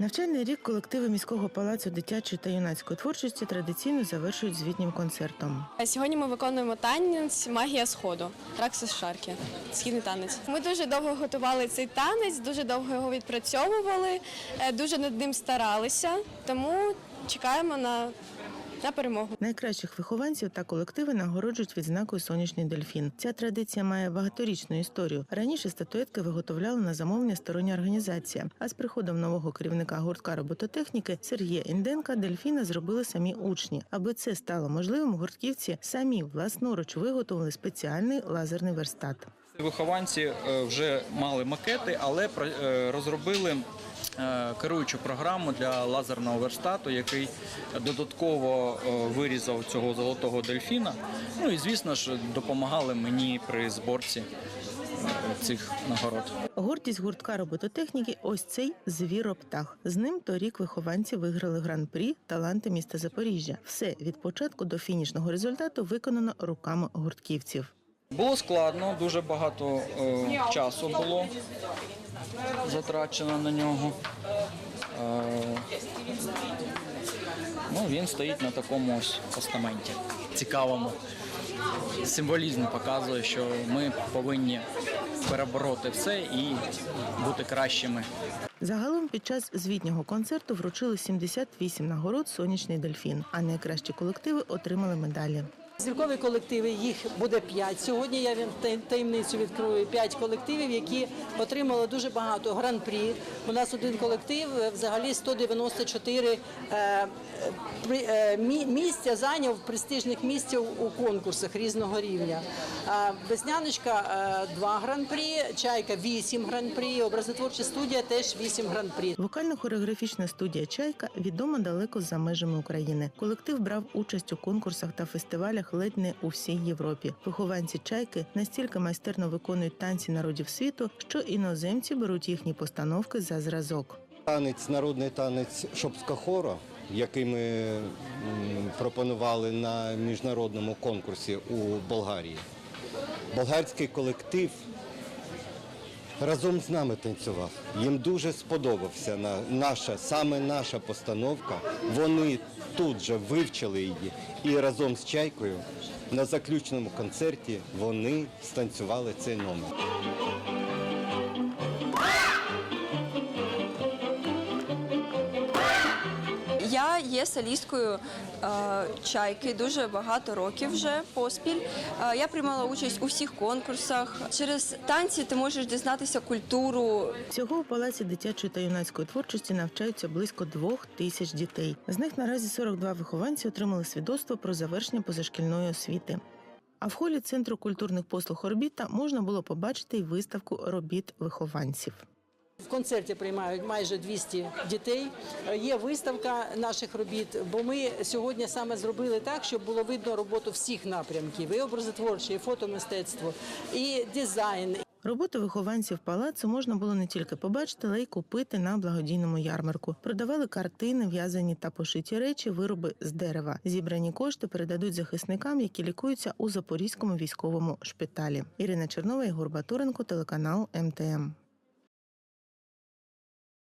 Навчальний рік колективи міського палацу дитячої та юнацької творчості традиційно завершують звітнім концертом. Сьогодні ми виконуємо танець Магія Сходу Раксис шарки, Східний танець. Ми дуже довго готували цей танець, дуже довго його відпрацьовували, е, дуже над ним старалися. Тому чекаємо на, на перемогу. Найкращих вихованців та колективи нагороджують відзнакою сонячний дельфін. Ця традиція має багаторічну історію. Раніше статуетки виготовляла на замовлення стороння організація. А з приходом нового керівника гуртка робототехніки Сергія Інденка дельфіна зробили самі учні. Аби це стало можливим, гуртківці самі власноруч виготовили спеціальний лазерний верстат. Вихованці е, вже мали макети, але е, розробили керуючу програму для лазерного верстату, який додатково е, вирізав цього золотого дельфіна. Ну і звісно ж допомагали мені при зборці е, цих нагород. Гордість гуртка робототехніки ось цей звіроптах. З ним торік вихованці виграли гран-прі таланти міста Запоріжжя. Все від початку до фінішного результату виконано руками гуртківців. Було складно, дуже багато е, часу було затрачено на нього. Е, ну, він стоїть на такому ось постаменті. Цікавому. Символізм показує, що ми повинні перебороти все і бути кращими. Загалом під час звітнього концерту вручили 78 нагород сонячний дельфін, а найкращі колективи отримали медалі. Зіркові колективи, їх буде п'ять. Сьогодні я він- таємницю відкрию п'ять колективів, які отримали дуже багато гран-прі. У нас один колектив е, взагалі 194 е, е, місця зайняв престижних місць у конкурсах різного рівня. А Весняночка е, два гран-прі, чайка вісім гран-прі, образотворча студія теж вісім гран-прі. Вокально-хореографічна студія Чайка відома далеко за межами України. Колектив брав участь у конкурсах та фестивалях ледь не у всій Європі. Вихованці чайки настільки майстерно виконують танці народів світу, що іноземці беруть їхні постановки за зразок. Танець, народний танець Шопська-хора, який ми пропонували на міжнародному конкурсі у Болгарії. Болгарський колектив разом з нами танцював. Їм дуже сподобався на- наша, саме наша постановка. Вони тут же вивчили її і разом з чайкою на заключному концерті вони станцювали цей номер. Я є солісткою е, чайки дуже багато років вже поспіль. Е, я приймала участь у всіх конкурсах. Через танці ти можеш дізнатися культуру Всього у палаці дитячої та юнацької творчості навчаються близько двох тисяч дітей. З них наразі 42 вихованці отримали свідоцтво про завершення позашкільної освіти. А в холі центру культурних послуг орбіта можна було побачити й виставку робіт вихованців. В концерті приймають майже 200 дітей. Є виставка наших робіт, бо ми сьогодні саме зробили так, щоб було видно роботу всіх напрямків: і образотворче, і фотомистецтво, і дизайн, Роботи вихованців палацу можна було не тільки побачити, але й купити на благодійному ярмарку. Продавали картини, в'язані та пошиті речі, вироби з дерева. Зібрані кошти передадуть захисникам, які лікуються у Запорізькому військовому шпиталі. Ірина Чернова, Ігор Батуренко, телеканал МТМ.